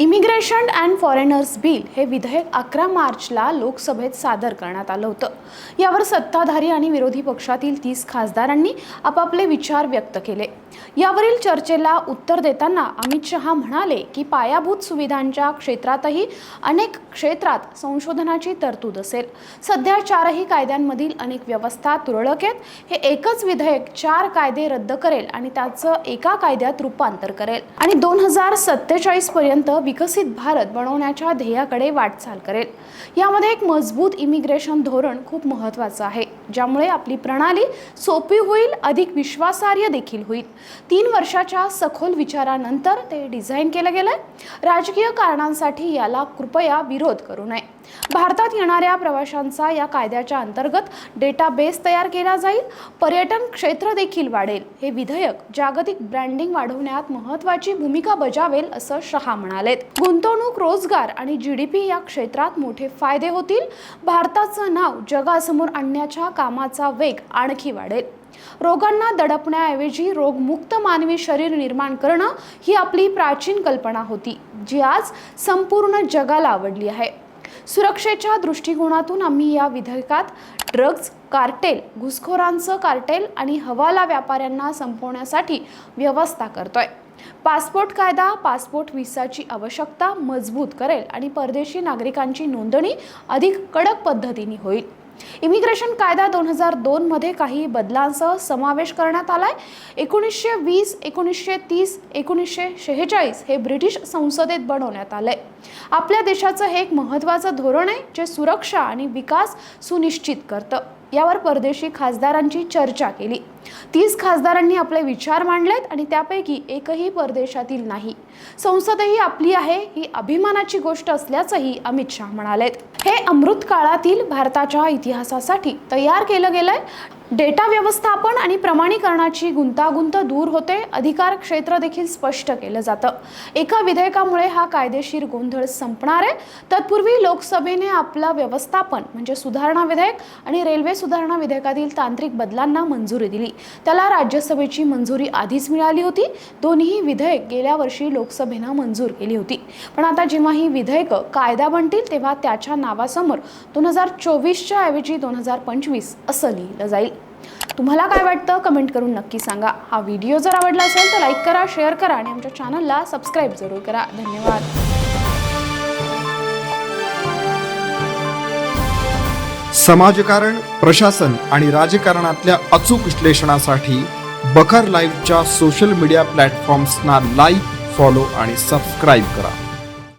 Immigration and foreigners bill हे विधेयक अकरा मार्चला लोकसभेत सादर करण्यात आलं होतं. यावर सत्ताधारी आणि विरोधी पक्षातील तीस खासदारांनी आपापले विचार व्यक्त केले. यावरील चर्चेला उत्तर देताना अमित शहा म्हणाले की पायाभूत सुविधांच्या क्षेत्रातही अनेक क्षेत्रात संशोधनाची तरतूद असेल. सध्या चारही कायद्यांमधील अनेक व्यवस्था तुरळक आहेत. हे एकच विधेयक चार कायदे रद्द करेल आणि त्याचं एका कायद्यात रूपांतर करेल. आणि दोन हजार सत्तेचाळीस पर्यंत विकसित भारत बनवण्याच्या ध्येयाकडे वाटचाल करेल. यामध्ये एक मजबूत इमिग्रेशन धोरण खूप महत्त्वाचं आहे. ज्यामुळे आपली प्रणाली सोपी होईल अधिक विश्वासार्ह देखील होईल. तीन वर्षाच्या सखोल विचारानंतर ते डिझाईन केलं गेलंय. राजकीय कारणांसाठी याला कृपया विरोध करू नये. भारतात येणाऱ्या प्रवाशांचा या कायद्याच्या अंतर्गत डेटाबेस तयार केला जाईल. पर्यटन क्षेत्र देखील वाढेल. हे विधेयक जागतिक ब्रँडिंग वाढवण्यात महत्त्वाची भूमिका बजावेल असं शहा म्हणालेत. गुंतवणूक रोजगार आणि जी डी पी या क्षेत्रात मोठे फायदे होतील. भारताचं नाव जगासमोर आणण्याच्या कामाचा वेग आणखी वाढेल. रोगांना दडपण्याऐवजी रोगमुक्त मानवी शरीर निर्माण करणं ही आपली प्राचीन कल्पना होती जी आज संपूर्ण जगाला आवडली आहे. सुरक्षेच्या दृष्टिकोनातून आम्ही या विधेयकात ड्रग्ज कार्टेल घुसखोरांचं कार्टेल आणि हवाला व्यापाऱ्यांना संपवण्यासाठी व्यवस्था करतोय. पासपोर्ट कायदा पासपोर्ट व्हिसाची आवश्यकता मजबूत करेल आणि परदेशी नागरिकांची नोंदणी अधिक कडक पद्धतीने होईल. इमिग्रेशन कायदा दोन हजार दोनमध्ये काही बदलांसह समावेश करण्यात आलाय. एकोणीसशे वीस एकोणीसशे तीस एकोणीसशे शेहेचाळीस हे ब्रिटिश संसदेत बनवण्यात आलंय. आपल्या देशाचं हे एक महत्त्वाचं धोरण आहे जे सुरक्षा आणि विकास सुनिश्चित करतं. यावर परदेशी खासदारांची चर्चा केली. तीस खासदारांनी आपले विचार मांडलेत आणि त्यापैकी एकही परदेशातील नाही. संसदही आपली आहे ही अभिमानाची गोष्ट असल्याचंही अमित शहा म्हणालेत. हे अमृत काळातील भारताच्या इतिहासासाठी तयार केलं गेलंय. डेटा व्यवस्थापन आणि प्रमाणीकरणाची गुंतागुंत दूर होते. अधिकार क्षेत्र देखील स्पष्ट केलं जातं. एका विधेयकामुळे हा कायदेशीर गोंधळ संपणार आहे. तत्पूर्वी लोकसभेने आपलं व्यवस्थापन म्हणजे सुधारणा विधेयक आणि रेल्वे सुधारणा विधेयकातील तांत्रिक बदलांना मंजुरी दिली. त्याला राज्यसभेची मंजुरी आधीच मिळाली होती. दोन्ही विधेयक गेल्या वर्षी लोकसभेनं मंजूर केली होती. पण आता जेव्हा ही विधेयकं कायदा बनतील तेव्हा त्याच्या नावासमोर दोन हजार चोवीसच्या ऐवजी दोन हजार पंचवीस असं लिहिलं जाईल. तुम्हाला काय वाटतं? कमेंट करून नक्की सांगा. हा व्हिडिओ जर आवडला असेल तर लाईक करा शेअर करा आणि आमच्या चॅनलला सबस्क्राईब जरूर करा. धन्यवाद. समाजकारण प्रशासन आणि राजकारणातल्या अचूक विश्लेषणासाठी बखर लाईव्हच्या सोशल मीडिया प्लॅटफॉर्म्सना लाईक फॉलो आणि सबस्क्राईब करा.